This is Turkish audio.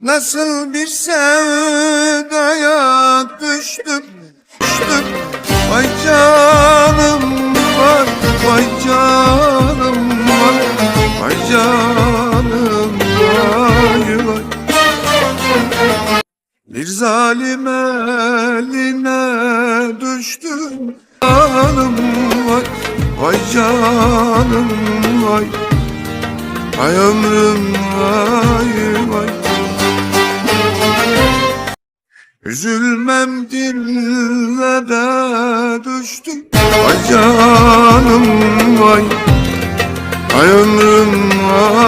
Nasıl bir sevdaya düştüm, düştüm. Vay canım Bir zalim eline düştüm. Canım vay, vay canım vay. Ay ömrüm vay vay. Üzülmem dillere düştü Vay canım vay. Ay ömrüm vay